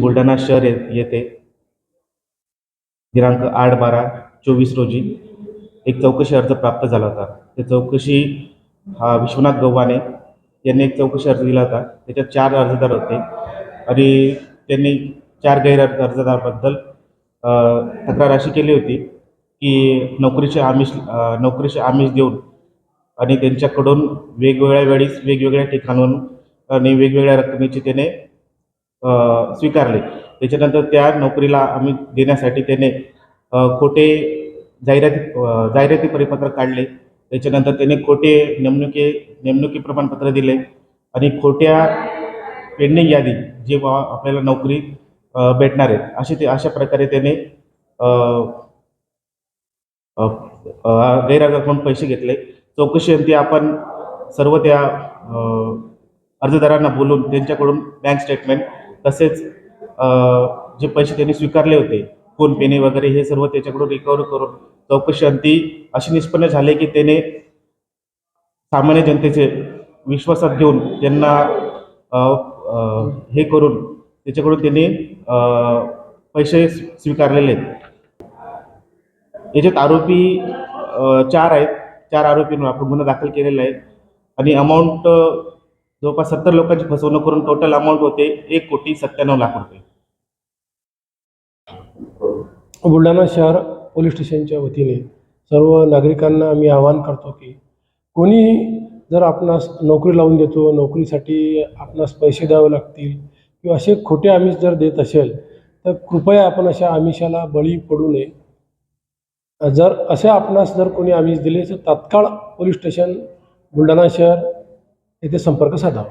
बुलढाणा शहर येथे दिनांक आठ बारा चोवीस रोजी एक चौकशी अर्ज प्राप्त झाला होता. ते चौकशी हा विश्वनाथ गव्हाणे यांनी एक चौकशी अर्ज दिला होता. त्याच्यात चार अर्जदार होते आणि त्यांनी चार गैर अर्ज- अर्जदाराबद्दल तक्रार अशी केली होती की नोकरीचे आमिष नोकरीचे आमिष देऊन आणि त्यांच्याकडून वेगवेगळ्या वेळीस वेगवेगळ्या ठिकाणून आणि वेगवेगळ्या रकमेची त्याने स्वीकारले. त्याच्यानंतर त्या नोकरीला आम्ही देण्यासाठी त्याने खोटे जाहिराती जाहिराती परिपत्रक काढले. त्याच्यानंतर त्याने खोटे नेमणुकी नेमणुकी प्रमाणपत्र दिले आणि खोट्या पेंडिंग यादी जे बा आपल्याला नोकरी भेटणार आहे असे ते अशा प्रकारे त्याने अ, गैरहजर म्हणून पैसे घेतले. चौकशी अंती आपण सर्व त्या अर्जदारांना बोलून त्यांच्याकडून बँक स्टेटमेंट तसेच जे पैसे त्यांनी स्वीकारले होते फोन पेने वगैरे हे सर्व त्याच्याकडून रिकवर करून चौकशी अंती अशी निष्पन्न झाले की त्याने सामान्य जनतेचे विश्वासात घेऊन त्यांना हे करून त्याच्याकडून त्यांनी पैसे स्वीकारलेले आहेत. याच्यात आरोपी चार आहेत चार आरोपींवर आपण गुन्हा दाखल केलेला आहे. आणि अमाऊंट जवळपास सत्तर लोकांची फसवणूक करून टोटल अमाऊंट होते एक कोटी सत्त्याण्णव लाख रुपये. बुलढाणा शहर पोलीस स्टेशनच्या वतीने सर्व नागरिकांना आम्ही आवाहन करतो की कोणी जर आपणास नोकरी लावून देतो नोकरीसाठी आपणास पैसे द्यावे लागतील किंवा असे खोटे आमिष जर देत असेल तर कृपया आपण अशा आमिषाला बळी पडू नये. जर असे आपणास जर कोणी आमिष दिले तर तात्काळ पोलीस स्टेशन बुलढाणा शहर येथे संपर्क साधावा.